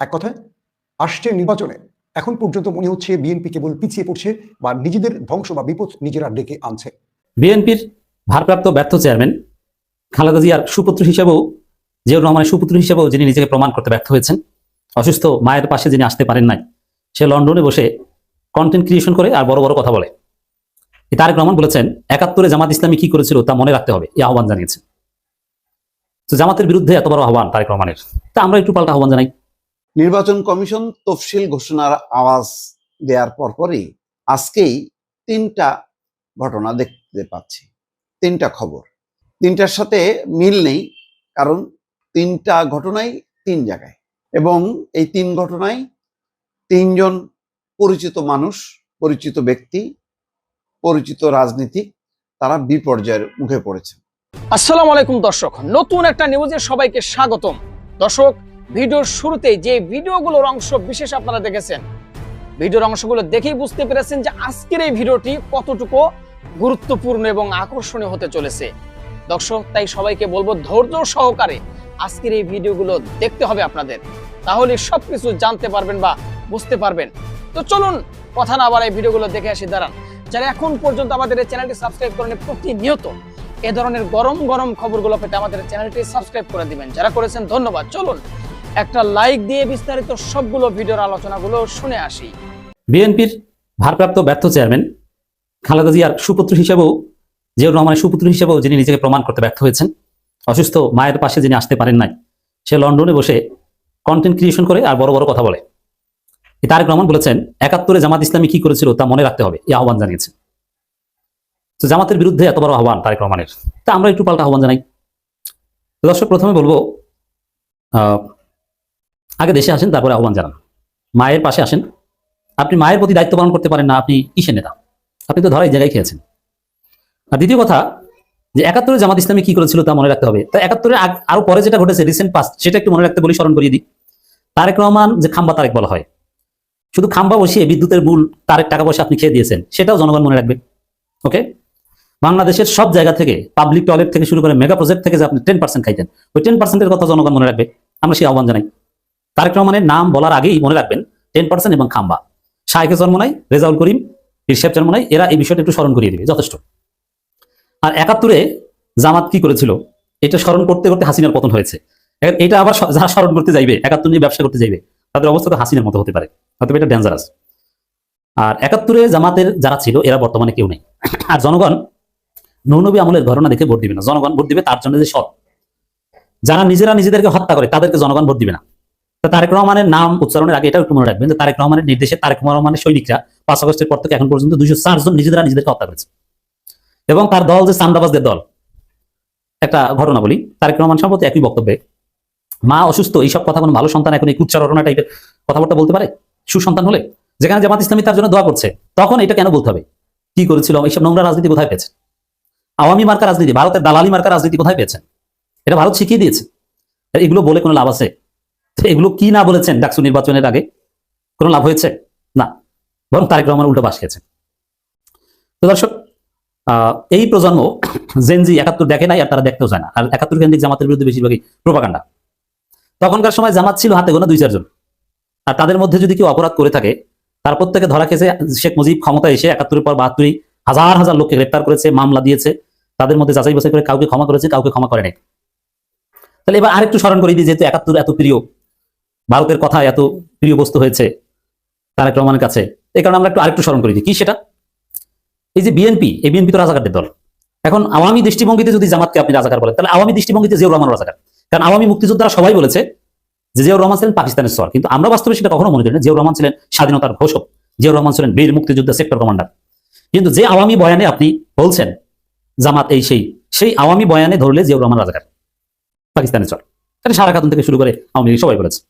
এক কথায়, আসছে নির্বাচনে। এখন পর্যন্ত মনে হচ্ছে বিএনপি কেবল পিছিয়ে পড়ছে বা নিজেদের ধ্বংস বা বিপদ নিজেরা ডেকে আনছে। বিএনপির ভারপ্রাপ্ত ব্যর্থ চেয়ারম্যান খালেদা জিয়ার সুপুত্র হিসেবেও, জিয়াউর রহমানের সুপুত্র হিসেবেও যিনি নিজেকে প্রমাণ করতে ব্যর্থ হয়েছেন, অসুস্থ মায়ের পাশে যিনি আসতে পারেন নাই, সে লন্ডনে বসে কন্টেন্ট ক্রিয়েশন করে আর বড় বড় কথা বলে। তারেক রহমান বলেছেন, একাত্তরে জামাত ইসলামী কি করেছিল তা মনে রাখতে হবে, এই আহ্বান জানিয়েছেন। তো জামাতের বিরুদ্ধে এত বড় আহ্বান তারেক রহমানের। তা আমরা একটু পাল্টা আহ্বান জানাই। নির্বাচন কমিশন তফসিল ঘোষণার আওয়াজ দেওয়ার পরপরই আজকেই তিনটা ঘটনা দেখতে পাচ্ছি। তিনটা খবর। তিনটার সাথে মিল নেই, কারণ তিনটা ঘটনাই তিন জায়গায় এবং এই তিন ঘটনায় তিনজন পরিচিত মানুষ, পরিচিত ব্যক্তি, পরিচিত রাজনীতিক, তারা বিপর্যয়ের মুখে পড়েছে আসসালামু আলাইকুম দর্শক, নতুন একটা নিউজে সবাইকে স্বাগতম। দর্শক ভিডিওর শুরুতে যে ভিডিওগুলোর অংশ বিশেষ আপনারা দেখেছেন, ভিডিওর অংশগুলো দেখেই বুঝতে পেরেছেন যে আজকের এই ভিডিওটি কতটুকু গুরুত্বপূর্ণ এবং আকর্ষণীয় হতে চলেছে। দর্শক, তাই সবাইকে বলব ধৈর্য সহকারে আজকের এই ভিডিওগুলো দেখতে হবে আপনাদের। তাহলে সবকিছু জানতে পারবেন বা বুঝতে পারবেন। তো চলুন, কথা না আবার এই ভিডিওগুলো দেখে আসি, দাঁড়ান। যারা এখন পর্যন্ত আমাদের এই চ্যানেলটি সাবস্ক্রাইব করেন প্রতিনিয়ত এ ধরনের গরম গরম খবরগুলো পেতে আমাদের চ্যানেলটি সাবস্ক্রাইব করে দিবেন। যারা করেছেন, ধন্যবাদ। চলুন একটা লাইক দিয়ে বিস্তারিত সবগুলো ভিডিওর আলোচনাগুলো শুনে আসি। বিএনপির ভারপ্রাপ্ত ব্যর্থ চেয়ারম্যান খালেদা জিয়ার সুপুত্র হিসেবেও, জিয়াউর রহমানের সুপুত্র হিসেবেও যিনি নিজেকে প্রমাণ করতে ব্যর্থ হয়েছেন, অসুস্থ মায়ের পাশে যিনি আসতে পারেন নাই, সে লন্ডনে বসে কন্টেন্ট ক্রিয়েশন করে আর বড় বড় কথা বলে। তারেক রহমান বলেছেন, একাত্তরে জামাত ইসলামী কি করেছিল তা মনে রাখতে হবে, এই আহ্বান জানিয়েছেন। তো জামাতের বিরুদ্ধে এত বড় আহ্বান তারেক রহমানের। তা আমরা একটু পাল্টা আহ্বান জানাই। দর্শক, প্রথমে বলব আগে দেশে আসেন, তারপরে আহ্বান জানান। মায়ের পাশে আসেন। আপনি মায়ের প্রতি দায়িত্ব পালন করতে পারেন না, আপনি কিসের নেতা? আপনি তো ধরা এই জায়গায় খেয়েছেন। আর দ্বিতীয় কথা, যে একাত্তরে জামাত ইসলামী কি করেছিল তা মনে রাখতে হবে। তা একাত্তরে আরও পরে যেটা ঘটেছে রিসেন্ট পাস্ট সেটা একটু মনে রাখতে বলি, স্মরণ করিয়ে দিই। তারেক রহমান যে খাম্বা তারেক বলা হয়, শুধু খাম্বা বসিয়ে বিদ্যুতের মূল তারেক টাকা পয়সা আপনি খেয়ে দিয়েছেন, সেটাও জনগণ মনে রাখবে। ওকে বাংলাদেশের সব জায়গা থেকে পাবলিক টয়লেট থেকে শুরু করে মেগা প্রজেক্ট থেকে যে আপনি টেন পার্সেন্ট খাইতেন, ওই টেন পার্সেন্টের কথা জনগণ মনে রাখবে। আমরা সেই আহ্বান জানাই। তারেক রহমানের নাম বলার আগেই মনে রাখবেন টেন পার্সেন্ট এবং খাম্বা। শাহেকে জন্ম নাই রেজাউল করিম ইরশাব জন্ম নাই এরা এই বিষয়টা একটু স্মরণ করিয়ে দিবে যথেষ্ট। আর একাত্তরে জামাত কি করেছিল? এটা স্মরণ করতে করতে হাসিনার পতন হয়েছে। এটা আবার যারা স্মরণ করতে যাইবে, একাত্তর নিয়ে ব্যবসা করতে যাইবে, তাদের অবস্থা তো হাসিনার মতো হতে পারে অথবা এটা ডেঞ্জারাস আর একাত্তরে জামাতের যারা ছিল, এরা বর্তমানে কেউ নেই। আর জনগণ নৌনবী আমলের ঘটনা দেখে ভোট দিবে না। জনগণ ভোট দিবে তার জন্য যে সৎ। যারা নিজেরা নিজেদেরকে হত্যা করে, তাদেরকে জনগণ ভোট দিবে না। তারেক রহমানের নাম উচ্চারণের আগে এটাও একটু মনে রাখবেন তারেক রহমানের নির্দেশে তারেক রহমানের সৈনিকরা পাঁচ আগস্টের পর থেকে এখন পর্যন্ত দুইশো জন নিজেরা নিজেদেরকে হত্যা করেছে। এবং তার দল যে সান্দাবাজদের দল, একটা ঘটনা বলি। তারেক রহমান সম্পর্কে একই বক্তব্যে, মা অসুস্থ এইসব কথা কোনো ভালো সন্তান এখন এই উচ্চারণা টাইপের কথাবার্তা বলতে পারে? সুসন্তান হলে? যেখানে জামাত ইসলামী তার জন্য দোয়া করছে। তখন এটা কেন বলতে হবে? কি করেছিল? এইসব নোংরা রাজনীতি কোথায় পেয়েছে? আওয়ামী মার্কা রাজনীতি, ভারতের দালালি মার্কা রাজনীতি কোথায় পেয়েছে? এটা ভারত শিখিয়ে দিয়েছে। এগুলো বলে কোনো লাভ আছে? এগুলো কি না বলেছেন ডাকসু নির্বাচনের আগে? কোনো লাভ হয়েছে? না। বরং তারেক রহমান উল্টো বাস খেয়েছেন। তো দর্শক এই প্রজন্ম জেনজি একাত্তর দেখে নাই, আর তারা দেখতেও চায় না। আর একাত্তর কেন্দ্রিক জামাতের বিরুদ্ধে বেশিরভাগই প্রোপাকাণ্ডা তখনকার সময় জামাত ছিল হাতে গোনা দুই চারজন আর তাদের মধ্যে যদি কেউ অপরাধ করে থাকে, তার প্রত্যেকে ধরা খেয়েছে শেখ মুজিব ক্ষমতা এসে একাত্তরের পর বাহাত্তরই হাজার হাজার লোককে গ্রেপ্তার করেছে, মামলা দিয়েছে। তাদের মধ্যে যাচাই বাছাই করে কাউকে ক্ষমা করেছে, কাউকে ক্ষমা করে নাই। তাহলে এবার আরেকটু স্মরণ করে দিই, যেহেতু একাত্তর এত প্রিয় ভারতের কথা এত প্রিয় বস্তু হয়েছে তারেক রহমানের কাছে এই কারণে আমরা একটু আরেকটু স্মরণ করে কি সেটা? এই যে বিএনপি, এই বিএনপি তো রাজাকারদের দল। এখন আওয়ামী দৃষ্টিভঙ্গিতে যদি জামাতকে আপনি রাজাকার বলেন, তাহলে আওয়ামী দৃষ্টিভঙ্গিতে জিয়াউর রহমান রাজাকার। কারণ আওয়ামী মুক্তিযোদ্ধারা সবাই বলেছে যে জিয়াউর রহমান ছিলেন পাকিস্তানের সর কিন্তু আমরা বাস্তবে সেটা কখনো মনে করি না। জিয়াউর রহমান ছিলেন স্বাধীনতার ঘোষক। জিয়াউর রহমান ছিলেন বীর মুক্তিযুদ্ধ, সেক্টর কমান্ডার। কিন্তু যে আওয়ামী বয়ানে আপনি বলছেন, জামাত এই সেই সেই আওয়ামী বয়ানে ধরলে জিয়াউর রহমান রাজাকার, পাকিস্তানের চর তাহলে সারা খাতুন থেকে শুরু করে আওয়ামী লীগ সবাই বলেছে।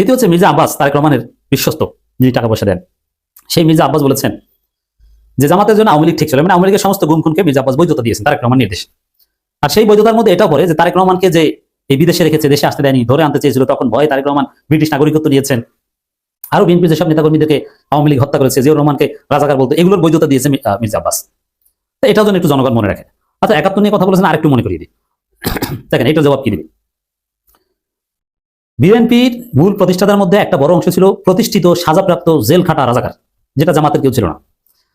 দ্বিতীয় হচ্ছে মির্জা আব্বাস, তারেক রহমানের বিশ্বস্ত, যিনি টাকা পয়সা দেন। সেই মির্জা আব্বাস বলেছেন যে জামাতের জন্য আওয়ামী লীগ ঠিক ছিল মানে আওয়ামী লীগের সমস্ত গুম খুনকে মির্জা আব্বাস বৈধতা দিয়েছেন, তারেক রহমান নির্দেশ। আর সেই বৈধতার মধ্যে এটাও পড়ে যে তারেক রহমানকে যে এই বিদেশে রেখেছে, দেশে আসতে দেয়নি, ধরে আনতে চেয়েছিল, তখন ভয় তারেক রহমান ব্রিটিশ নাগরিকত্ব নিয়েছেন। আরও বিএনপি যেসব নেতাকর্মীদেরকে আওয়ামী লীগ হত্যা করেছে, জিয়াউর রহমানকে রাজাকার বলতো, এগুলোর বৈধতা দিয়েছে মির্জা আব্বাস। তো এটাও যেন একটু জনগণ মনে রাখে। আচ্ছা একাত্তর নিয়ে কথা বলেছেন, আরেকটু মনে করিয়ে দিই। দেখেন, এটার জবাব কি দিবে? বিএনপির মূল প্রতিষ্ঠাতার মধ্যে একটা বড় অংশ ছিল প্রতিষ্ঠিত সাজাপ্রাপ্ত জেল খাটা রাজাকার, যেটা জামাতের কেউ ছিল না।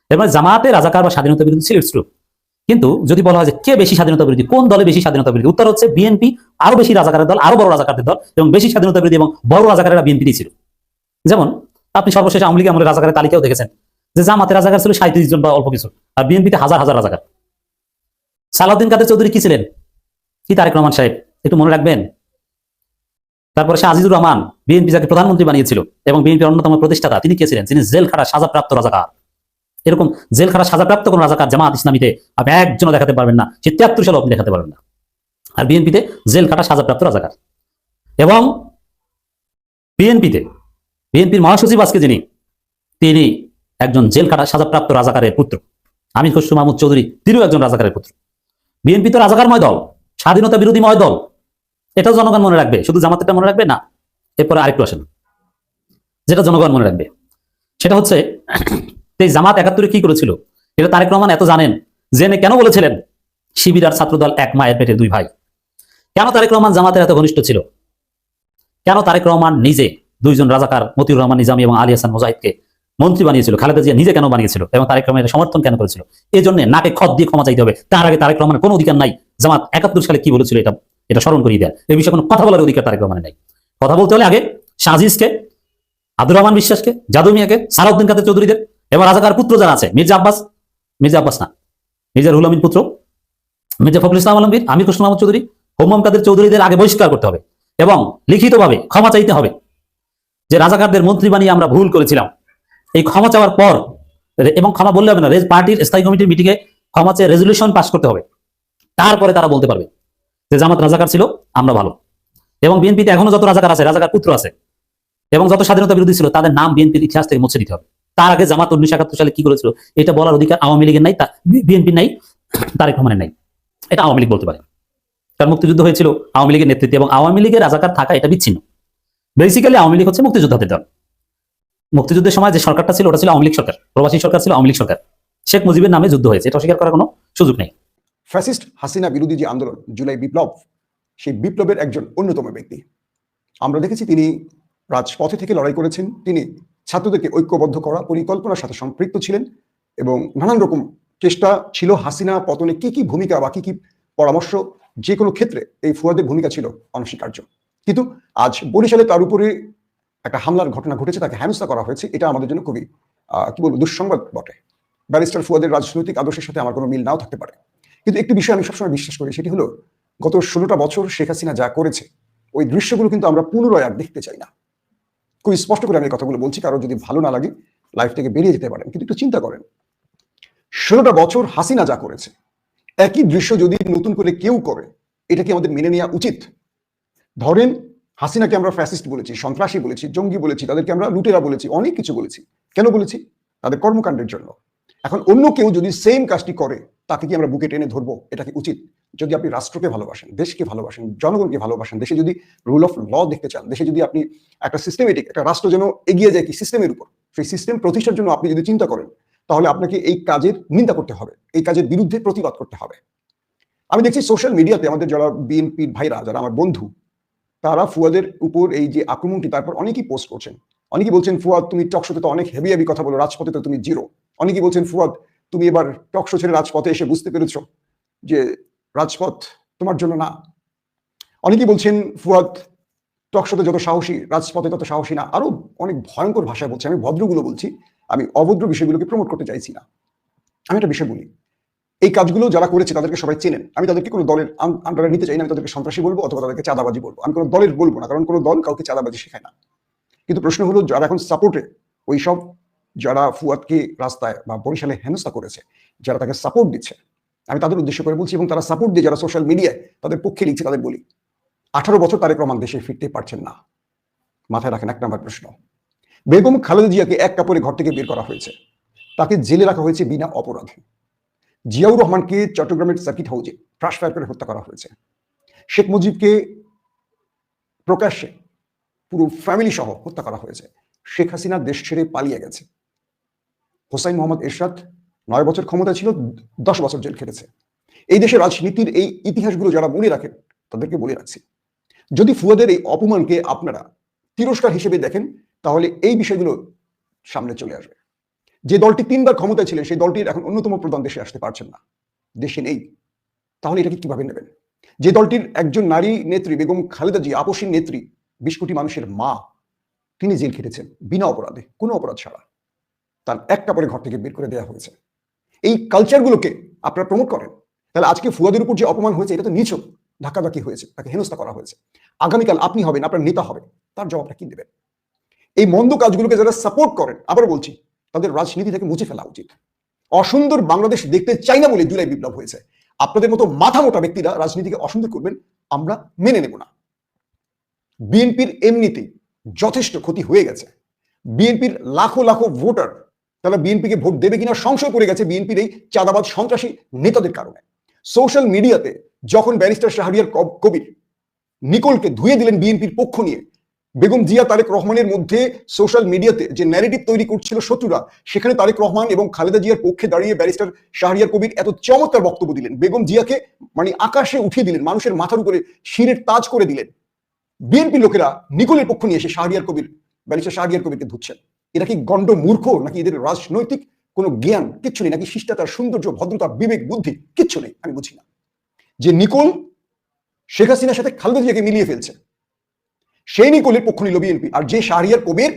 এর মানে জামাতে রাজাকার বা স্বাধীনতা বিরোধী ছিল কিন্তু যদি বলা হয় যে কে বেশি স্বাধীনতা বিরোধী, কোন দলে বেশি স্বাধীনতা বিরোধী, উত্তর হচ্ছে বিএনপি, আরও বেশি রাজাকারের দল, আরও বড় রাজাকারদের দল, এবং বেশি স্বাধীনতা বিরোধী এবং বড় রাজাকারেরা বিএনপি ছিল। যেমন, আপনি সর্বশেষ আওয়ামী লীগ আমলের রাজাকারের তালিকাও দেখেছেন, যে জামাতে রাজাকার ছিল সাঁত্রিশ জন বা অল্প কিছু, আর বিএনপিতে হাজার হাজার রাজাকার। সালাউদ্দিন কাদের চৌধুরী কি ছিলেন? কি তারেক রহমান সাহেব? একটু মনে রাখবেন তারপরে সে আজিজুর রহমান বিএনপি যাকে প্রধানমন্ত্রী বানিয়েছিল এবং বিএনপির অন্যতম প্রতিষ্ঠাতা, তিনি কে ছিলেন? তিনি জেল খাটা সাজাপ্রাপ্ত রাজাকার। এরকম জেল খাটা সাজাপ্রাপ্ত কোন রাজাকার জামাত ইসলামীতে আপনি একজনও দেখাতে পারবেন না, সে তিয়াত্তর সালে আপনি দেখাতে পারবেন না। আর বিএনপিতে জেল খাটা সাজাপ্রাপ্ত রাজাকার। এবং বিএনপিতে, বিএনপির মহাসচিব আজকে যিনি, তিনি একজন জেল খাটা সাজাপ্রাপ্ত রাজাকারের পুত্র। আমির খসরু মাহমুদ চৌধুরী, তিনিও একজন রাজাকারের পুত্র। বিএনপি তো রাজাকারময় দল, স্বাধীনতা বিরোধীময় দল এটাও জনগণ মনে রাখবে, শুধু জামাতেরটা মনে রাখবে না? এরপরে আরেকটু আসেন। যেটা জনগণ মনে রাখবে। সেটা হচ্ছে, এই জামাত একাত্তরে কি করেছিল? এটা তারেক রহমান এত জানেন, জেনে কেন বলেছিলেন? শিবির আর ছাত্রদল এক মায়ের পেটে দুই ভাই। কেন তারেক রহমান জামাতের এত ঘনিষ্ঠ ছিল? কেন তারেক রহমান নিজে দুইজন রাজাকার, মতিউর রহমান, নিজামী এবং আলী হাসান মুজাহিদকে মন্ত্রী বানিয়েছিল, খালেদা জিয়া নিজে কেন বানিয়েছিল এবং তারেক রহমানের সমর্থন কেন করেছিল? এই জন্য নাকে খত দিয়ে ক্ষমা চাইতে হবে। তার আগে তারেক রহমানের কোনো অধিকার নাই। জামাত একাত্তর সালে কি বলেছিল এটা এটা স্মরণ করিয়ে দেয় এই বিষয়ে কোনো কথা বলার অধিকার তারেক রহমানের নাই। কথা বলতে হলে আগে শাহজিজকে, আব্দুর রহমান বিশ্বাসকে, জাদু মিয়াকে, সালাউদ্দিন কাদের চৌধুরীদের এবং রাজাকার পুত্র যারা আছে, মির্জা আব্বাস মির্জা আব্বাস না, মির্জা রুহুল আমিন পুত্র, মির্জা ফখরুল ইসলাম আলমগীর, আমির কৃষ্ণ মাহমুদ চৌধুরী, হোমম কাদের চৌধুরীদের আগে বহিষ্কার করতে হবে এবং লিখিতভাবে ক্ষমা চাইতে হবে যে রাজাকারদের মন্ত্রী বানিয়ে আমরা ভুল করেছিলাম। এই ক্ষমা চাওয়ার পর এবং ক্ষমা বললে হবে না পার্টির স্থায়ী কমিটির মিটিংয়ে ক্ষমা চেয়ে রেজলিউশন পাস করতে হবে। তারপরে তারা বলতে পারবে। যে জামাত রাজাকার ছিল, আমরা ভালো। এবং বিএনপিতে এখনও যত রাজাকার আছে, রাজাকার পুত্র আছে, এবং যত স্বাধীনতা বিরোধী ছিল, তাদের নাম বিএনপির ইতিহাস থেকে মুছে দিতে হবে। তার আগে জামাত উনিশশো একাত্তর সালে কি করেছিল? এটা বলার অধিকার আওয়ামী লীগের নাই বিএনপি নাই, তারেক রহমানের নাই। এটা আওয়ামী লীগ বলতে পারে। কারণ মুক্তিযুদ্ধ হয়েছিল আওয়ামী লীগের নেতৃত্বে, এবং আওয়ামী লীগের রাজাকার থাকা এটা বিচ্ছিন্ন। বেসিক্যালি আওয়ামী লীগ হচ্ছে মুক্তিযোদ্ধাদের দল। মুক্তিযুদ্ধের সময় যে সরকারটা ছিল, ওটা ছিল আওয়ামী লীগ সরকার, প্রবাসী সরকার ছিল আওয়ামী লীগ সরকার। শেখ মুজিবের নামে যুদ্ধ হয়েছে, এটা অস্বীকার করার কোনো সুযোগ নেই। ফ্যাসিস্ট হাসিনা বিরোধী যে আন্দোলন, জুলাই বিপ্লব, সেই বিপ্লবের একজন অন্যতম ব্যক্তি। আমরা দেখেছি তিনি রাজপথে থেকে লড়াই করেছেন, তিনি ছাত্রদেরকে ঐক্যবদ্ধ করা, পরিকল্পনার সাথে সম্পৃক্ত ছিলেন এবং নানান রকম চেষ্টা ছিল হাসিনা পতনে কি কি ভূমিকা বা কি কি পরামর্শ, যে কোনো ক্ষেত্রে এই ফুয়াদের ভূমিকা ছিল অনস্বীকার্য। কিন্তু আজ বরিশালে তার উপরে একটা হামলার ঘটনা ঘটেছে, তাকে হেনস্থা করা হয়েছে, এটা আমাদের জন্য খুবই কি বলব, দুঃসংবাদ বটে। ব্যারিস্টার ফুয়াদের রাজনৈতিক আদর্শের সাথে আমার কোনো মিল নাও থাকতে পারে। কিন্তু একটি বিষয় আমি সবসময় বিশ্বাস করি, সেটি হলো গত ষোলোটা বছর শেখ হাসিনা যা করেছে, ওই দৃশ্যগুলো কিন্তু আমরা পুনরায় আর দেখতে চাই না। খুব স্পষ্ট করে আমি কথাগুলো বলছি, কারও যদি ভালো না লাগে লাইফ থেকে বেরিয়ে যেতে পারেন, কিন্তু একটু চিন্তা করেন। ষোলোটা বছর হাসিনা যা করেছে, একই দৃশ্য যদি নতুন করে কেউ করে, এটা কি আমাদের মেনে নেওয়া উচিত? ধরেন হাসিনাকে আমরা ফ্যাসিস্ট বলেছি, সন্ত্রাসী বলেছি, জঙ্গি বলেছি, তাদেরকে আমরা লুটেরা বলেছি, অনেক কিছু বলেছি। কেন বলেছি? তাদের কর্মকাণ্ডের জন্য। এখন অন্য কেউ যদি সেম কাজটি করে তাকে কি আমরা বুকে টেনে ধরবো, এটা কি উচিত? যদি আপনি রাষ্ট্রকে ভালোবাসেন, দেশকে ভালোবাসেন, জনগণকে ভালোবাসেন, দেশে যদি রুল অফ ল দেখতে চান, দেশে যদি আপনি একটা সিস্টেমেটিক একটা রাষ্ট্র যেন এগিয়ে যায় কি সিস্টেমের উপর, সেই সিস্টেম প্রতিষ্ঠার জন্য আপনি যদি চিন্তা করেন, তাহলে আপনাকে এই কাজের নিন্দা করতে হবে, এই কাজের বিরুদ্ধে প্রতিবাদ করতে হবে। আমি দেখছি সোশ্যাল মিডিয়াতে আমাদের যারা বিএনপির ভাইরা, যারা আমার বন্ধু, তারা ফুয়াদের উপর এই যে আক্রমণটি, তারপর অনেকেই পোস্ট করছেন। অনেকেই বলছেন, ফুয়াদ, তুমি টকশোতে তো অনেক হেভি হেভি কথা বলো, রাজপথে তো তুমি জিরো অনেকেই বলছেন, ফুয়াদ তুমি এবার টকশো ছেড়ে রাজপথে এসে বুঝতে পেরেছ যে রাজপথ তোমার জন্য না। অনেকেই বলছেন, ফুয়াদ টকশোতে যত সাহসী, রাজপথে তত সাহসী না। আরও অনেক ভয়ঙ্কর ভাষায় বলছি। আমি ভদ্রগুলো বলছি, আমি অভদ্র বিষয়গুলোকে প্রমোট করতে চাইছি না। আমি একটা বিষয় বলি, এই কাজগুলো যারা করেছে তাদেরকে সবাই চেনেন। আমি তাদেরকে কোনো দলের আন্ডারে নিতে চাই না, আমি তাদেরকে সন্ত্রাসী বলব অথবা তাদেরকে চাঁদাবাজি বলব। আমি কোনো দলের বলব না, কারণ কোনো দল কাউকে চাঁদাবাজি শেখায় না। কিন্তু প্রশ্ন হলো, যারা এখন সাপোর্টে ওই সব যারা ফুয়াদকে রাস্তায় বা বরিশালে হেনস্থা করেছে, যারা তাকে সাপোর্ট দিচ্ছে, আমি তাদের উদ্দেশ্য করে বলছি এবং তারা সাপোর্ট দিয়ে যারা সোশ্যাল মিডিয়ায় তাদের পক্ষে লিখছে তাদের বলি। আঠারো বছর তারেক রহমান দেশে ফিরতে পারছেন না। মাথায় রাখেন এক নম্বর প্রশ্ন। বেগম খালেদা জিয়াকে এক কাপড়ে ঘর থেকে বের করা হয়েছে। তাকে জেলে রাখা হয়েছে বিনা অপরাধে। জিয়াউর রহমানকে চট্টগ্রামের সার্কিট হাউজে ফ্রাশ ফায়ার করে হত্যা করা হয়েছে। শেখ মুজিবকে প্রকাশ্যে পুরো ফ্যামিলি সহ হত্যা করা হয়েছে। শেখ হাসিনা দেশ ছেড়ে পালিয়ে গেছে। হোসাইন মোহাম্মদ এরশাদ নয় বছর ক্ষমতা ছিল, দশ বছর জেল খেটেছে। এই দেশের রাজনীতির এই ইতিহাসগুলো যারা মনে রাখেন, তাদেরকে বলে রাখছি। যদি ফুয়াদের এই অপমানকে আপনারা তিরস্কার হিসেবে দেখেন, তাহলে এই বিষয়গুলো সামনে চলে আসবে। যে দলটি তিনবার ক্ষমতায় ছিলেন, সেই দলটির এখন অন্যতম প্রধান দেশে আসতে পারছেন না। দেশে নেই। তাহলে এটাকে কীভাবে নেবেন? যে দলটির একজন নারী নেত্রী বেগম খালেদা জি আপসীর নেত্রী, বিশ কোটি মানুষের মা, তিনি জেল খেটেছেন, বিনা অপরাধে, কোনো অপরাধ ছাড়া। তার এক কাপড়ে ঘর থেকে বের করে দেওয়া হয়েছে। এই কালচারগুলোকে আপনারা প্রমোট করেন। তাহলে আজকে ফুয়াদের উপর যে অপমান হয়েছে, এটা তো নিছক। ধাক্কাধাক্কি হয়েছে, তাকে হেনস্থা করা হয়েছে। আগামীকাল আপনি হবেন, আপনার নেতা হবে। তার জবাবটা কি দেবেন? এই মন্দ কাজগুলোকে যারা সাপোর্ট করেন আবার বলছি, তাদের রাজনীতি থেকে মুছে ফেলা উচিত। অসুন্দর বাংলাদেশ দেখতে চাই না বলে জুলাই বিপ্লব হয়েছে। আপনাদের মতো মাথা মোটা ব্যক্তিরা রাজনীতিকে অসুন্দর করবেন, আমরা মেনে নেব না। বিএনপির এমনিতেই যথেষ্ট ক্ষতি হয়ে গেছে। বিএনপির লাখো লাখো ভোটার তারা বিএনপিকে ভোট দেবে কিনা সংশয় পড়ে গেছে বিএনপির এই চাঁদাবাদ সন্ত্রাসী নেতাদের কারণে। সোশ্যাল মিডিয়াতে যখন ব্যারিস্টার শাহরিয়ার কবির নিকোলকে ধুয়ে দিলেন বিএনপির পক্ষ নিয়ে, বেগম জিয়া, তারেক রহমানের মধ্যে সোশ্যাল মিডিয়াতে যে ন্যারেটিভ তৈরি করছিল শত্রুরা, সেখানে তারেক রহমান এবং খালেদা জিয়ার পক্ষে দাঁড়িয়ে ব্যারিস্টার শাহরিয়ার কবির এত চমৎকার বক্তব্য দিলেন। বেগম জিয়াকে মানে আকাশে উঠিয়ে দিলেন, মানুষের মাথার উপরে শিরের তাজ করে দিলেন। বিএনপি লোকেরা নিকোলের পক্ষ নিয়ে এসে শাহরিয়ার কবির, ব্যারিস্টার শাহরিয়ার কবিরকে ধুচ্ছেন। এরা কি গণ্ড মূর্খ নাকি এদের রাজনৈতিক কোনো জ্ঞান? কিচ্ছু নেই। নাকি শিষ্টাতার সৌন্দর্য, ভদ্রতা, বিবেক, বুদ্ধি? কিচ্ছু নেই। আমি বুঝি না। যে নিকোল, শেখ হাসিনার সাথে খালেদা জিয়াকে মিলিয়ে ফেলছে, সেই নিকোলের পক্ষ নিল বিএনপি। আর যে শাহরিয়ার কবির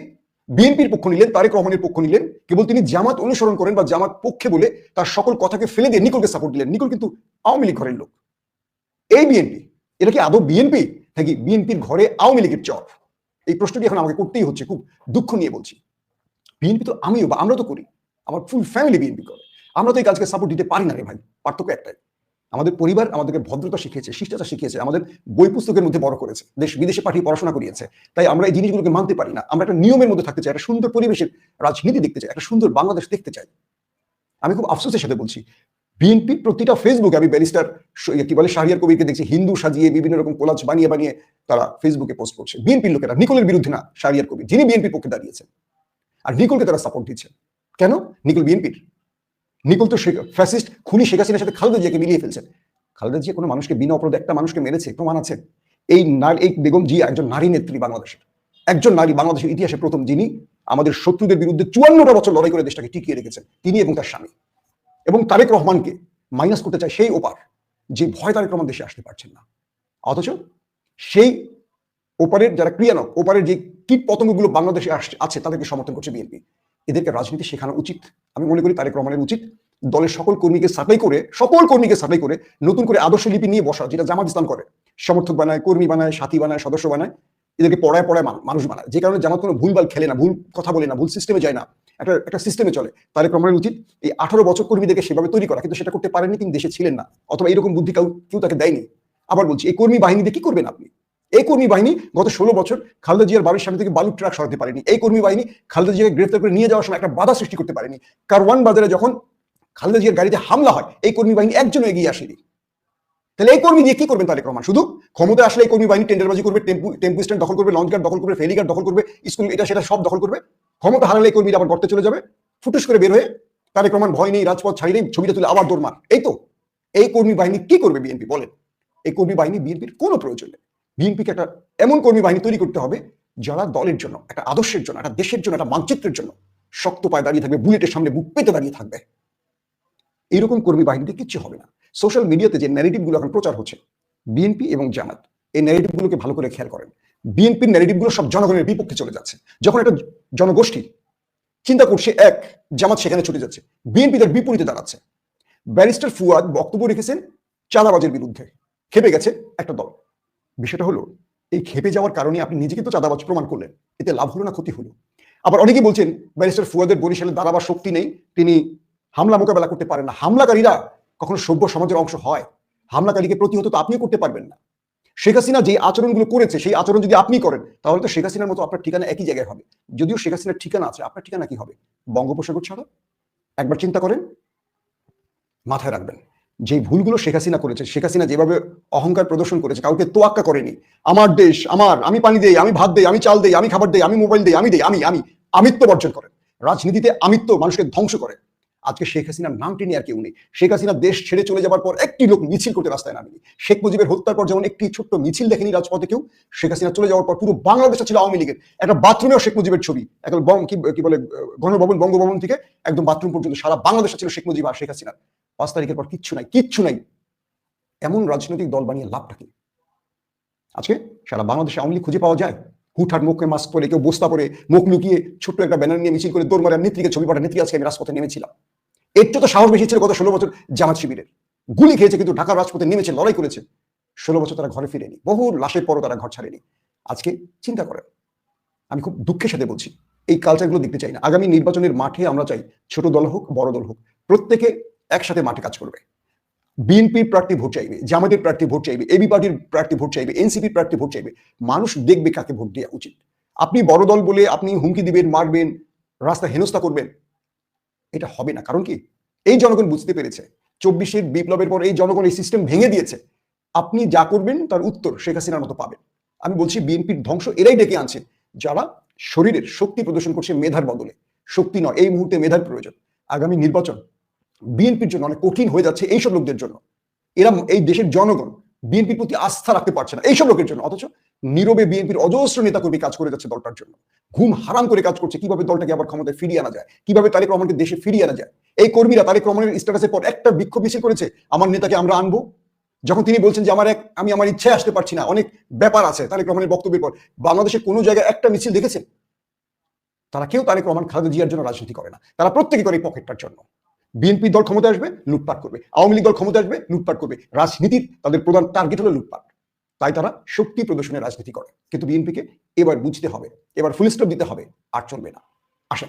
বিএনপির পক্ষ নিলেন, তারেক রহমানের পক্ষ নিলেন, কেবল তিনি জামাত অনুসরণ করেন বা জামাত পক্ষে বলে তার সকল কথাকে ফেলে দিয়ে নিকোলকে সাপোর্ট দিলেন। নিকোল কিন্তু আওয়ামী লীগ ঘরের লোক। এই বিএনপি এটা কি আদৌ বিএনপি নাকি বিএনপির ঘরে আওয়ামী লীগের চর? এই প্রশ্নটি এখন আমাকে করতেই হচ্ছে। খুব দুঃখ নিয়ে বলছি। বিএনপি তো আমিও বা আমরা তো করি। আমার ফুল ফ্যামিলি বিএনপি করে। আমরা তো এই কাজকে সাপোর্ট দিতে পারি না রে ভাই, পার্থক্য একটাই। আমাদের পরিবার আমাদেরকে ভদ্রতা শিখিয়েছে, শিষ্টাচার শিখিয়েছে, আমাদের বই পুস্তকের মধ্যে বড় করেছে, দেশ বিদেশে পাঠিয়ে পড়াশোনা করিয়েছে। তাই আমরা এই জিনিসগুলোকে মানতে পারি না। আমরা একটা নিয়মের মধ্যে থাকতে চাই, একটা সুন্দর পরিবেশের রাজনীতি দেখতে চাই, একটা সুন্দর বাংলাদেশ দেখতে চাই। আমি খুব আফসোসের সাথে বলছি বিএনপি প্রতিটা ফেসবুকে আমি ব্যারিস্টার কি বলে, শাহরিয়ার কবিরকে দেখছি, হিন্দু সাজিয়ে বিভিন্ন রকম কোলাজ বানিয়ে বানিয়ে তারা ফেসবুকে পোস্ট করছে। বিএনপির লোকেরা, নিকোলের বিরুদ্ধে না, শাহরিয়ার কবির, যিনি বিএনপির পক্ষে দাঁড়িয়েছেন। আর নিকোলকে তারা সাপোর্ট দিচ্ছে। কেন? নিকোল বিএনপির নিকোল তো ফ্যাসিস্ট খুনি শেখ হাসিনার সাথে খালেদা জিয়াকে মিলিয়ে ফেলছেন খালেদা জিয়া কোনো মানুষকে, বিনা অপরাধে একটা মানুষকে মেরেছে, প্রমাণ আছে। এই নারী, এই বেগম জিয়া একজন নারী নেত্রী বাংলাদেশের। একজন নারী বাংলাদেশের ইতিহাসে প্রথম যিনি আমাদের শত্রুদের বিরুদ্ধে চুয়ান্নটা বছর লড়াই করে দেশটাকে টিকিয়ে রেখেছেন, তিনি এবং তার স্বামী। এবং তারেক রহমানকে মাইনাস করতে চায় সেই ওপার, যে ভয় তারেক রহমান দেশে আসতে পারছেন না। অথচ সেই ওপারের যারা ক্রিয়ানক, ওপারের যে কীট পতঙ্গগুলো বাংলাদেশে আসছে, আছে, তাদেরকে সমর্থন করছে বিএনপি। এদেরকে রাজনীতি শেখানো উচিত। আমি মনে করি তারেক রহমানের উচিত। দলের সকল কর্মীকে সাপ্লাই করে, সকল কর্মীকে সাপ্লাই করে, নতুন করে আদর্শ লিপি নিয়ে বসা, যেটা জামাত ইসলাম করে। সমর্থক বানায়, কর্মী বানায়, সাথী বানায়, সদস্য বানায়, এদেরকে পড়ায় পড়ায় মান- মানুষ বানায়। যে কারণে জামাত কোনো ভুলভাল খেলে না, ভুল কথা বলে না, ভুল সিস্টেমে যায় না। একটা একটা সিস্টেমে চলে। তারেক রহমানের উচিত এই আঠারো বছর কর্মীদেরকে সেভাবে তৈরি করা। কিন্তু সেটা করতে পারেননি, তিনি দেশে ছিলেন না। অথবা এরকম বুদ্ধি কেউ কেউ তাকে দেয়নি। আবার বলছি, এই কর্মী বাহিনী দিয়ে কি করবেন আপনি? এই কর্মী বাহিনী গত ষোলো বছর খালেদা জিয়ার বাড়ির সামনে থেকে বালুর ট্রাক সরাতে পারেনি। এই কর্মী বাহিনী খালেদা জিয়াকে গ্রেফতার করে নিয়ে যাওয়ার সময় একটা বাধা সৃষ্টি করতে পারেনি। কারওয়ান বাজারে যখন খালেদা জিয়ার গাড়িতে হামলা হয়, এই কর্মী বাহিনী একজন এগিয়ে আসেনি। তাহলে এই কর্মী দিয়ে কি করবেন তারেক রহমান? শুধু ক্ষমতা আসলে এই কর্মী বাহিনী টেন্ডারবাজি করবে, টেম্পু টেম্পু স্ট্যান্ড দখল করবে লঞ্চ গার্ড দখল করবে ফেরিঘাট দখল করবে, স্কুল এটা সেটা সব দখল করবে। ক্ষমতা হারালে এই কর্মীরা আবার গর্তে চলে যাবে। ফুটুস করে বের হয়ে তারেক রহমান ভয় নেই, রাজপথ ছাড়িয়ে ছবিটা তুলে আবার দৌড় মার। এই তো, এই কর্মী বাহিনী কি করবে বিএনপি? বলেন। এই কর্মী বাহিনী বিএনপির কোনো প্রয়োজন নেই। বিএনপিকে একটা এমন কর্মী বাহিনী তৈরি করতে হবে যারা দলের জন্য, একটা আদর্শের জন্য, একটা দেশের জন্য, একটা মানচিত্রের জন্য শক্ত পায়ে দাঁড়িয়ে থাকবে, বুলেটের সামনে বুক পেতে দাঁড়িয়ে থাকবে। এইরকম কর্মী বাহিনীতে কিচ্ছু হবে না। সোশ্যাল মিডিয়াতে যে ন্যারেটিভগুলো এখন প্রচার হচ্ছে, বিএনপি এবং জামাত, এই ন্যারেটিভগুলোকে ভালো করে খেয়াল করেন। বিএনপির ন্যারেটিভগুলো সব জনগণের বিপক্ষে চলে যাচ্ছে। যখন একটা জনগোষ্ঠী চিন্তা করছে এক, জামাত সেখানে ছুটে যাচ্ছে, বিএনপি তার বিপরীতে দাঁড়াচ্ছে। ব্যারিস্টার ফুয়াদ বক্তব্য রেখেছেন চাঁদাবাজের বিরুদ্ধে। খেপে গেছে একটা দল। বিষয়টা হলো, এই খেপে যাওয়ার কারণে আপনি নিজেকে তো চাঁদাবাজ প্রমাণ করলেন, এতে লাভ হলো না ক্ষতি হলো। আবার অনেকেই বলছেন, ব্যারিস্টার ফুয়াদের বরিশালে দাঁড়াবার শক্তি নেই, তিনি হামলা মোকাবেলা করতে পারেন না। হামলাকারীরা কখনো সভ্য সমাজের অংশ হয়, হামলাকারীকে প্রতিহত তো আপনিও করতে পারবেন না। শেখ হাসিনা যে আচরণগুলো করেছে, সেই আচরণ যদি আপনি করেন, তাহলে তো শেখ হাসিনার মতো আপনার ঠিকানা একই জায়গায় হবে। যদিও শেখ হাসিনার ঠিকানা আছে, আপনার ঠিকানা কি হবে? বঙ্গোপসাগর ছাড়া? একবার চিন্তা করেন, মাথায় রাখবেন। যে ভুলগুলো শেখ হাসিনা করেছে, শেখ হাসিনা যেভাবে অহংকার প্রদর্শন করেছে, কাউকে তোয়াক্কা করেনি। আমার দেশ, আমার, আমি পানি দেই, আমি ভাত দেই, আমি চাল দেই, আমি খাবার দেই, আমি মোবাইল দেই, আমি দেই, আমি আমি আমিত্ব বর্জন করেন। রাজনীতিতে আমিত্ব মানুষকে ধ্বংস করে। আজকে শেখ হাসিনার নাম টেনে আর কেউ নেই। শেখ হাসিনা দেশ ছেড়ে চলে যাবার পর একটি লোক মিছিল করতে রাস্তায় নামেনি। শেখ মুজিবের হত্যার পর যেমন একটি ছোট্ট মিছিল দেখেনি রাজপথে কেউ, শেখ হাসিনা চলে যাওয়ার পর পুরো বাংলাদেশে ছিল আওয়ামী লীগের। একটা বাথরুমেও শেখ মুজিবের ছবি, একদম কি কি বলে, গণভবন, বঙ্গভবন থেকে একদম বাথরুম পর্যন্ত সারা বাংলাদেশে ছিল শেখ মুজিব আর শেখ হাসিনা পাঁচ তারিখের পর কিচ্ছু নাই কিচ্ছু নাই। এমন রাজনৈতিক দল বানিয়ে লাভটা কি? আজকে সারা বাংলাদেশে আওয়ামী খুঁজে পাওয়া যায়। হুটহাট মুখে মাস্ক পরে, কেউ বস্তা পরে, মুখ লুকিয়ে ছোট্ট একটা ব্যানার নিয়ে মিছিল করে দৌড় মারে নেত্রীকে ছবি পাঠা নেত্রী আজকে আমি রাজপথে নেমেছিলাম। এর তো সাহস বেশি ছিল গত ষোলো বছর জামাত শিবিরের। গুলি খেয়েছে কিন্তু ঢাকার রাজপথে নেমেছে, লড়াই করেছে। ষোলো বছর তারা ঘরে ফিরেনি, বহু লাশের পরও তারা ঘর ছাড়েনি। আজকে চিন্তা করেন, আমি খুব দুঃখের সাথে বলছি, এই কালচারগুলো দেখতে চাই না। আগামী নির্বাচনের মাঠে আমরা চাই ছোট দল হোক, বড় দল হোক, প্রত্যেকে একসাথে মাঠে কাজ করবে। বিএনপির প্রার্থী ভোট চাইবে জামাতের প্রার্থী ভোট চাইবে এবি পার্টির প্রার্থী ভোট চাইবে এনসিপির প্রার্থী ভোট চাইবে। মানুষ দেখবে কাকে ভোট দেওয়া উচিত। আপনি বড় দল বলে আপনি হুমকি দিবেন, মারবেন রাস্তা হেনস্থা করবেন, এটা হবে না। কারণ কি? এই জনগণ বুঝতে পেরেছে, চব্বিশের বিপ্লবের পর এই জনগণ এই সিস্টেম ভেঙে দিয়েছে। আপনি যা করবেন তার উত্তর শেখ হাসিনার মতো পাবেন। আমি বলছি বিএনপির ধ্বংস এরাই ডেকে আনছে, যারা শরীরের শক্তি প্রদর্শন করছে মেধার বদলে। শক্তি নয়, এই মুহূর্তে মেধার প্রয়োজন। আগামী নির্বাচন বিএনপির জন্য অনেক কঠিন হয়ে যাচ্ছে এইসব লোকদের জন্য। এরা এই দেশের জনগণ, বিএনপির প্রতি আস্থা রাখতে পারছে না এইসব লোকের জন্য। অথচ নীরবে বিএনপির অজস্র নেতাকর্মী কাজ করে যাচ্ছে দলটার জন্য। ঘুম হারাম করে কাজ করছে, কীভাবে দলটাকে আবার ক্ষমতায় ফিরিয়ে আনা যায়? কীভাবে তারেক রহমানকে দেশে ফিরিয়ে আনা যায়? এই কর্মীরা তারেক রহমানের স্ট্যাটাসের পর একটা বিক্ষোভ মিছিল করেছে, আমার নেতাকে আমরা আনব? যখন তিনি বলছেন যে, আমার এক, আমি আমার ইচ্ছায় আসতে পারছি না, অনেক ব্যাপার আছে। তারেক রহমানের বক্তব্যের পর, বাংলাদেশের কোনো জায়গায় একটা মিছিল দেখেছেন? তারা কেউ তারেক রহমান, খালেদা জিয়ার জন্য রাজনীতি করে না। তারা প্রত্যেকে করে পকেটটার জন্য। বিএনপি দল ক্ষমতা আসবে, লুটপাট করবে। আওয়ামী লীগ দল ক্ষমতা আসবে, লুটপাট করবে। রাজনীতির তাদের প্রধান টার্গেট হলো লুটপাট। তাই তারা শক্তি প্রদর্শনের রাজনীতি করে। কিন্তু বিএনপিকে এবার বুঝতে হবে, এবার ফুল স্টপ দিতে হবে, আর চলবে না। আসেন,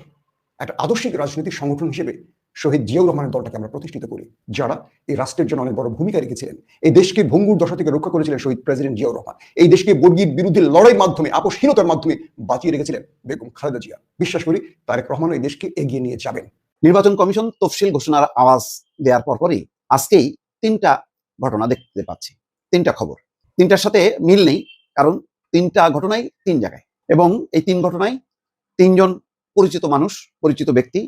একটা আদর্শিক রাজনৈতিক সংগঠন হিসেবে শহীদ জিয়াউর রহমানের দলটাকে আমরা প্রতিষ্ঠিত করি, যারা এই রাষ্ট্রের জন্য অনেক বড় ভূমিকা রেখেছিলেন। এই দেশকে ভঙ্গুর দশা থেকে রক্ষা করেছিলেন শহীদ প্রেসিডেন্ট জিয়াউর রহমান। এই দেশকে বর্গীর বিরুদ্ধে লড়াইয়ের মাধ্যমে, আপোষহীনতার মাধ্যমে বাঁচিয়ে রেখেছিলেন বেগম খালেদা জিয়া। বিশ্বাস করি, তারেক রহমান এই দেশকে এগিয়ে নিয়ে যাবেন। নির্বাচন কমিশন তফসিল ঘোষণার আওয়াজ দেওয়ার পরপরই আজকেই তিনটা ঘটনা দেখতে পাচ্ছি। তিনটা খবর। তিনটার সাথে মিল নেই, কারণ তিনটা ঘটনাই তিন জায়গায় এবং এই তিন ঘটনায় তিনজন পরিচিত মানুষ, পরিচিত ব্যক্তি,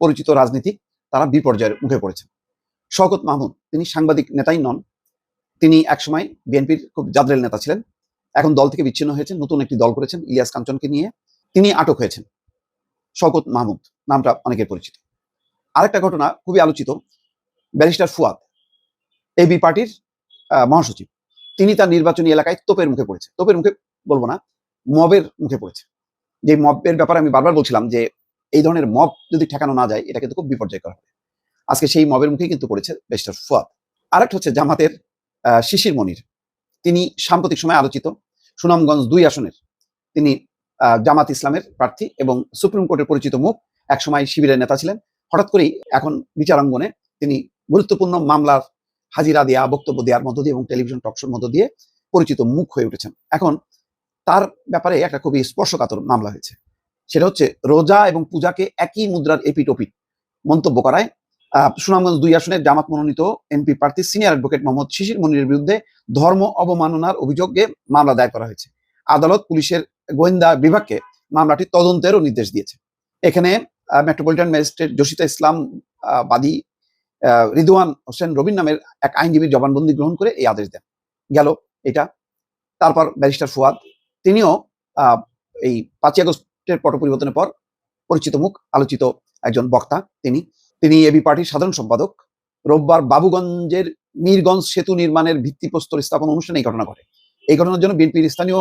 পরিচিত রাজনীতিক, তারা বিপর্যয়ের মুখে পড়েছেন। শওকত মাহমুদ, তিনি সাংবাদিক নেতাই নন। তিনি একসময় বিএনপির খুব জাদরেল নেতা ছিলেন। এখন দল থেকে বিচ্ছিন্ন হয়েছেন, নতুন একটি দল করেছেন ইলিয়াস কাঞ্চনকে নিয়ে। তিনি আটক হয়েছেন। শওকত মাহমুদ, নামটা অনেকের পরিচিত। আরেকটা ঘটনা খুবই আলোচিত, ব্যারিস্টার ফুয়াদ এবি পার্টির মহাসচিব। তিনি তার নির্বাচনী এলাকায় তোপের মুখে পড়েছে। তোপের মুখে বলব না, মবের মুখে পড়েছে। যে মবের ব্যাপারে আমি বারবার বলছিলাম যে, এই ধরনের মব যদি ঠেকানো না যায় এটা কিন্তু খুব বিপর্যয়কর হবে। আজকে সেই মবের মুখেই কিন্তু পড়েছে ব্যারিস্টার ফুয়াদ। আরেকটা হচ্ছে জামাতের শিশির মনির। তিনি সাম্প্রতিক সময় আলোচিত, সুনামগঞ্জ দুই আসনের, তিনি জামাত ইসলামের প্রার্থী এবং সুপ্রিম কোর্টের পরিচিত মুখ একসময় শিবিরের নেতা ছিলেন। হঠাৎ করেই এখন বিচারাঙ্গনে তিনি গুরুত্বপূর্ণ মামলার হাজিরা দেওয়া বক্তব্য দেওয়ার মধ্য দিয়ে এবং টেলিভিশন টকশোর মধ্য দিয়ে পরিচিত মুখ হয়ে উঠেছেন। এখন তার ব্যাপারে একটা খুবই স্পর্শকাতর মামলা হয়েছে। সেটা হচ্ছে রোজা এবং পূজাকে একই মুদ্রার এপিট ওপিট মন্তব্য করায়। সুনামগঞ্জ দুই আসনের জামাত মনোনীত এমপি প্রার্থী সিনিয়র অ্যাডভোকেট মোহাম্মদ শিশির মনিরের বিরুদ্ধে ধর্ম অবমাননার অভিযোগে মামলা দায়ের করা হয়েছে। আদালত পুলিশের গোয়েন্দা বিভাগকে মামলাটি তদন্তেরও নির্দেশ দিয়েছে। এখানে মেট্রোপলিটন ম্যাজিস্ট্রেট জসিতা ইসলাম বাদী রিদওয়ান হোসেন রবিন নামের এক আইনজীবীর জবানবন্দি গ্রহণ করে এই আদেশ দেন। গেল এটা। তারপর ব্যারিস্টার ফুয়াদ, তিনিও এই পাঁচই আগস্টের পট পরিবর্তনের পর পরিচিত মুখ, আলোচিত একজন বক্তা তিনি। তিনি এবি পার্টির সাধারণ সম্পাদক। রোববার বাবুগঞ্জের মীরগঞ্জ সেতু নির্মাণের ভিত্তিপ্রস্তর স্থাপন অনুষ্ঠানে এই ঘটনা ঘটে। এই ঘটনার জন্য বিএনপির স্থানীয়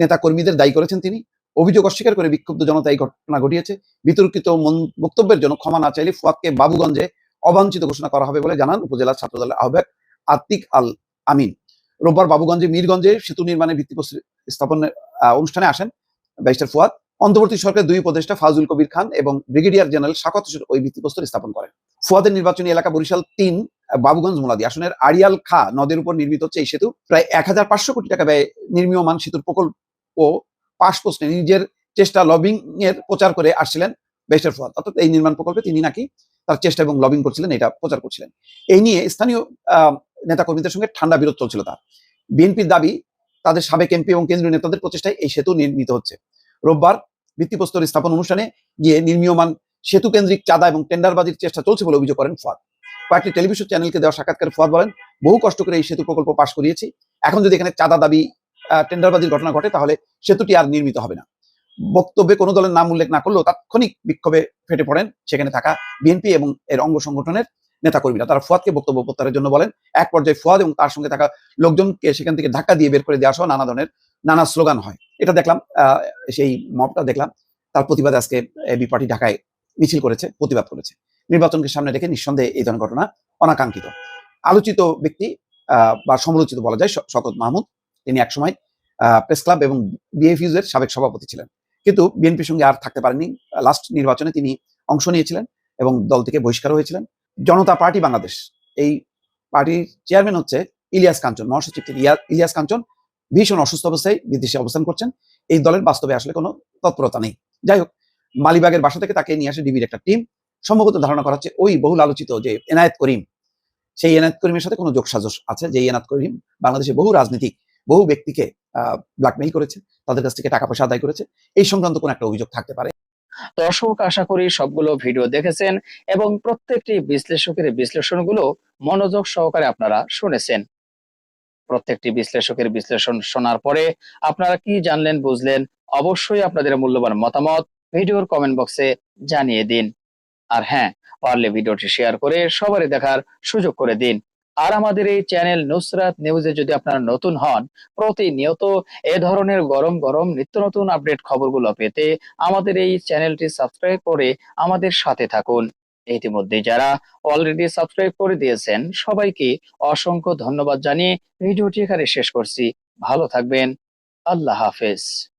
নেতা কর্মীদের দায়ী করেছেন তিনি। অভিযোগ অস্বীকার করে বিক্ষুব্ধ জনতা এই ঘটনা ঘটিয়েছে। বিতর্কিত বক্তব্যের জন্য ক্ষমা না চাইলে ফুয়াদকে বাবুগঞ্জে অবাঞ্ছিত ঘোষণা করা হবে বলে জানান উপজেলা ছাত্রদলের আহ্বায়ক আতিক আল আমিন। রোববার বাবুগঞ্জে মীরগঞ্জে সেতু নির্মাণের ভিত্তিপ্রস্তর স্থাপনের অনুষ্ঠানে আসেন ব্যারিস্টার ফুয়াদ। অন্তর্বর্তী সরকারের দুই উপদেষ্টা ফাজুল কবির খান এবং ব্রিগেডিয়ার জেনারেল শাকত ওই ভিত্তিপ্রস্তর স্থাপন করেন। ফুয়াদের নির্বাচনী এলাকা বরিশাল তিন বাবুগঞ্জ মোলাদি। আসনের আড়িয়াল খা নদের উপর নির্মিত হচ্ছে এই সেতু। প্রায় এক হাজার পাঁচশো কোটি টাকা ব্যয়ে নির্মীয়মান সেতুর প্রকল্প পাশ প্রশ্নে নিজের চেষ্টা লবিং এর প্রচার করে আসছিলেন ব্যারিস্টার ফুয়াদ। অর্থাৎ এই নির্মাণ প্রকল্পে তিনি নাকি তার চেষ্টা এবং লবিং করছিলেন, এটা প্রচার করছিলেন। এই নিয়ে স্থানীয় নেতাকর্মীদের সঙ্গে ঠান্ডা বিরোধ চলছিল তার। বিএনপির দাবি, তাদের সাবেক এমপি এবং কেন্দ্রীয় নেতাদের প্রচেষ্টায় এই সেতু নির্মিত হচ্ছে। রোববার ভিত্তিপ্রস্তর স্থাপন অনুষ্ঠানে গিয়ে নির্মীয়মান সেতু কেন্দ্রিক চাঁদা এবং টেন্ডারবাজির চেষ্টা চলছে বলে অভিযোগ করেন ফুয়াদ। কয়েকটি টেলিভিশন চ্যানেলকে দেওয়া সাক্ষাৎকারে ফুয়াদ বলেন। বহু কষ্ট করে এই সেতু প্রকল্প পাশ করিয়েছি। এখন যদি এখানে চাঁদা দাবি টেন্ডারবাজির ঘটনা ঘটে, তাহলে সেতুটি আর নির্মিত হবে না। বক্তব্যে কোনো দলের নাম উল্লেখ না করলেও তাৎক্ষণিক বিক্ষোভে ফেটে পড়েন সেখানে থাকা বিএনপি এবং এর অঙ্গ সংগঠনের নেতাকর্মীরা। তারা ফুয়াদকে বক্তব্য প্রত্যাহারের জন্য বলেন, এক পর্যায়ে ফুয়াদ এবং তার সঙ্গে থাকা লোকজনকে সেখান থেকে ধাক্কা দিয়ে বের করে দেওয়া সহ নানা ধরনের নানা স্লোগান হয়। এটা দেখলাম সেই মবটা দেখলাম। তার প্রতিবাদে আজকে এবি পার্টি ঢাকায় মিছিল করেছে, প্রতিবাদ করেছে। নির্বাচনকে সামনে রেখে নিঃসন্দেহে এই ধরনের ঘটনা অনাকাঙ্ক্ষিত। আলোচিত ব্যক্তি বা সমালোচিত বলা যায় শকত মাহমুদ। তিনি একসময় প্রেস ক্লাব এবং বিএফইউজ এর সাবেক সভাপতি ছিলেন। কিন্তু বিএনপির সঙ্গে আর থাকতে পারেননি। লাস্ট নির্বাচনে তিনি অংশ নিয়েছিলেন এবং দল থেকে বহিষ্কার হয়েছিলেন। জনতা পার্টি বাংলাদেশ। এই পার্টির চেয়ারম্যান হচ্ছে ইলিয়াস কাঞ্চন, মহাসচিব ইলিয়াস কাঞ্চন ভীষণ অসুস্থ অবস্থায় বিদেশে অবস্থান করছেন। এই দলের বাস্তবে আসলে কোনো তৎপরতা নেই। যাই হোক, মালিবাগের বাসা থেকে তাকে নিয়ে আসে ডিবির একটা টিম। সম্ভবত ধারণা করা হচ্ছে ওই বহুল আলোচিত যে এনায়েত করিম, সেই এনায়েত করিমের সাথে কোনো যোগসাজশ আছে? যে এনায়েত করিম বাংলাদেশে বহু রাজনীতিক, বহু ব্যক্তিকে ব্ল্যাকমেইল করেছে, তাদের কাছ থেকে টাকা পয়সা আদায় করেছে, এই সংক্রান্ত কোনো একটা অভিযোগ থাকতে পারে। দর্শক, আশা করি সবগুলো ভিডিও দেখেছেন এবং প্রত্যেকটি বিশ্লেষকের বিশ্লেষণগুলো মনোযোগ সহকারে আপনারা শুনেছেন। প্রত্যেকটি বিশ্লেষকের বিশ্লেষণ শোনার পরে আপনারা কি জানলেন, বুঝলেন, অবশ্যই আপনাদের মূল্যবান মতামত ভিডিওর কমেন্ট বক্সে জানিয়ে দিন। আর হ্যাঁ পারলে ভিডিওটি শেয়ার করে সবারই দেখার সুযোগ করে দিন। আর আমাদের এই চ্যানেল নুসরাত নিউজে যদি আপনারা নতুন হন, প্রতিনিয়ত এ ধরনের গরম গরম নিত্য নতুন আপডেট খবরগুলো পেতে আমাদের এই চ্যানেলটি সাবস্ক্রাইব করে আমাদের সাথে থাকুন। ইতিমধ্যে যারা অলরেডি সাবস্ক্রাইব করে দিয়েছেন, সবাইকে অসংখ্য ধন্যবাদ জানিয়ে ভিডিওটি এখানে শেষ করছি। ভালো থাকবেন। আল্লাহ হাফেজ।